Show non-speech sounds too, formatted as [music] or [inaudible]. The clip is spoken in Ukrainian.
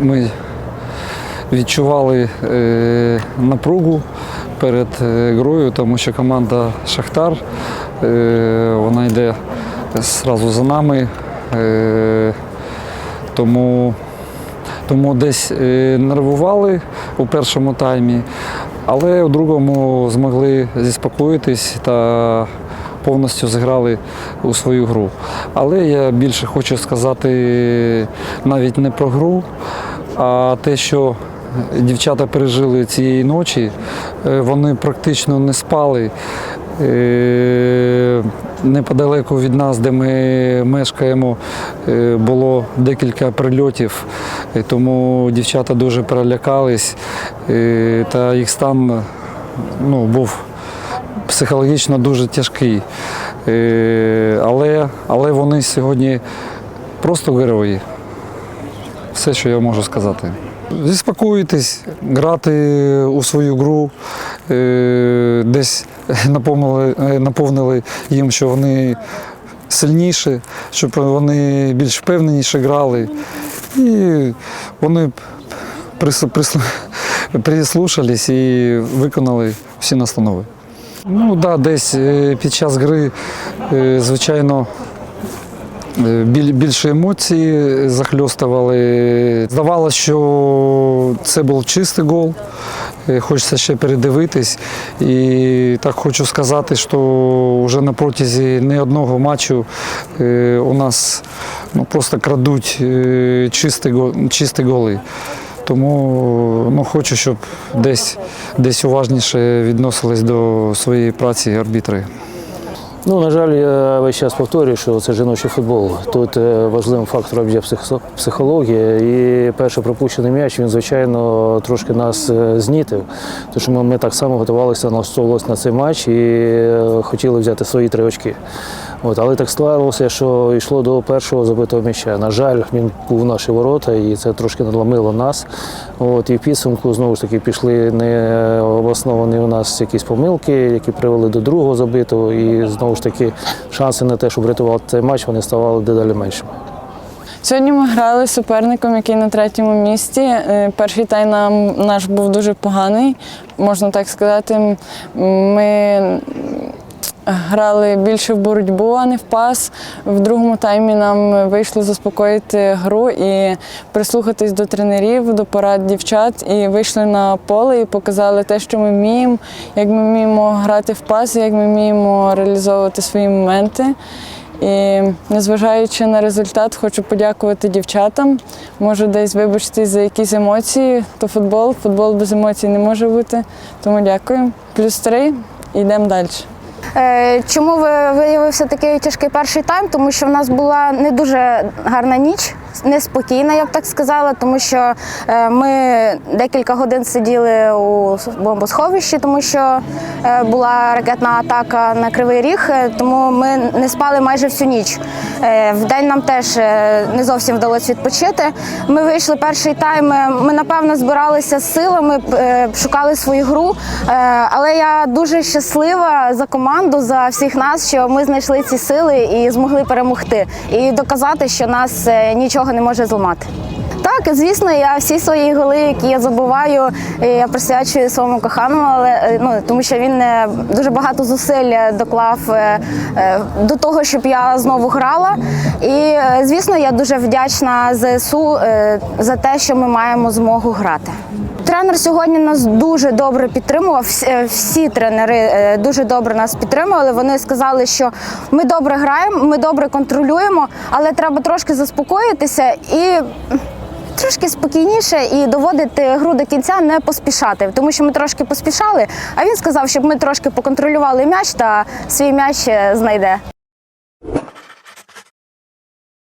ми відчували е, напругу перед е, грою, тому що команда Шахтар е, вона йде зразу за нами. Тому, тому десь нервували у першому таймі, але у другому змогли заспокоїтись та повністю зіграли у свою гру. Але я більше хочу сказати навіть не про гру, а те, що дівчата пережили цієї ночі, е, вони практично не спали. Е, Неподалеку від нас, де ми мешкаємо, е, було декілька прильотів, тому дівчата дуже перелякались, та їх стан ну, був психологічно дуже тяжкий. Але, але вони сьогодні просто герої. Все, що я можу сказати. Заспокоїтись, грати у свою гру, е, десь [laughs] наповнили, е, наповнили їм, що вони сильніші, щоб вони більш впевненіше грали. І вони прис- прис- [laughs] прислушались і виконали всі настанови. Ну так, да, десь е, під час гри, звичайно, більше емоцій захльостували. Здавалося, що це був чистий гол. Е, Хочеться ще передивитись. І так хочу сказати, що вже на протязі не одного матчу е, у нас ну, просто крадуть е, чисті, чисті голи. Тому ну, хочу, щоб десь, десь уважніше відносились до своєї праці арбітри. Ну, на жаль, я весь час повторюю, що це жіночий футбол. Тут е, важливим фактором є психологія. І перший пропущений м'яч, він, звичайно, трошки нас е, знітив. Тому ми так само готувалися налаштовувалися на цей матч і е, хотіли взяти свої три очки. От, але так склалося, що йшло до першого забитого м'яча. На жаль, він був в наші ворота, і це трошки надломило нас. От, і в підсумку знову ж таки пішли не обосновані у нас якісь помилки, які привели до другого забитого. І знову ж таки шанси на те, щоб врятувати цей матч, вони ставали дедалі меншими. Сьогодні ми грали з суперником, який на третьому місці. Е, Перший тайм наш був дуже поганий, можна так сказати. Ми грали більше в боротьбу, а не в пас. В другому таймі нам вийшло заспокоїти гру і прислухатись до тренерів, до порад дівчат. І вийшли на поле і показали те, що ми вміємо, як ми вміємо грати в пас, як ми вміємо реалізовувати свої моменти. І незважаючи на результат, хочу подякувати дівчатам. Можу десь вибачитись за якісь емоції. То футбол, футбол без емоцій не може бути. Тому дякую. Плюс три йдемо далі. Е, Чому виявився такий тяжкий перший тайм? Тому що в нас була не дуже гарна ніч, неспокійна, я б так сказала, тому що е, ми декілька годин сиділи у бомбосховищі, тому що е, була ракетна атака на Кривий Ріг, е, тому ми не спали майже всю ніч. Е, Вдень нам теж не зовсім вдалося відпочити. Ми вийшли перший тайм. Ми напевно збиралися з силами, шукали свою гру. Але я дуже щаслива за команду, за всіх нас, що ми знайшли ці сили і змогли перемогти, і доказати, що нас е, нічого не може зламати. Так, звісно, я всі свої голи, які я забуваю, я присвячую своєму коханому, але е, ну тому що він е, дуже багато зусиль е, доклав до того, щоб я знову грала. І звісно, я дуже вдячна ЗСУ за те, що ми маємо змогу грати. Тренер сьогодні нас дуже добре підтримував. Всі, тренери дуже добре нас підтримували. Вони сказали, що ми добре граємо, ми добре контролюємо, але треба трошки заспокоїтися і трошки спокійніше і доводити гру до кінця, не поспішати, тому що ми трошки поспішали. А він сказав, щоб ми трошки поконтролювали м'яч та свій м'яч е, знайде.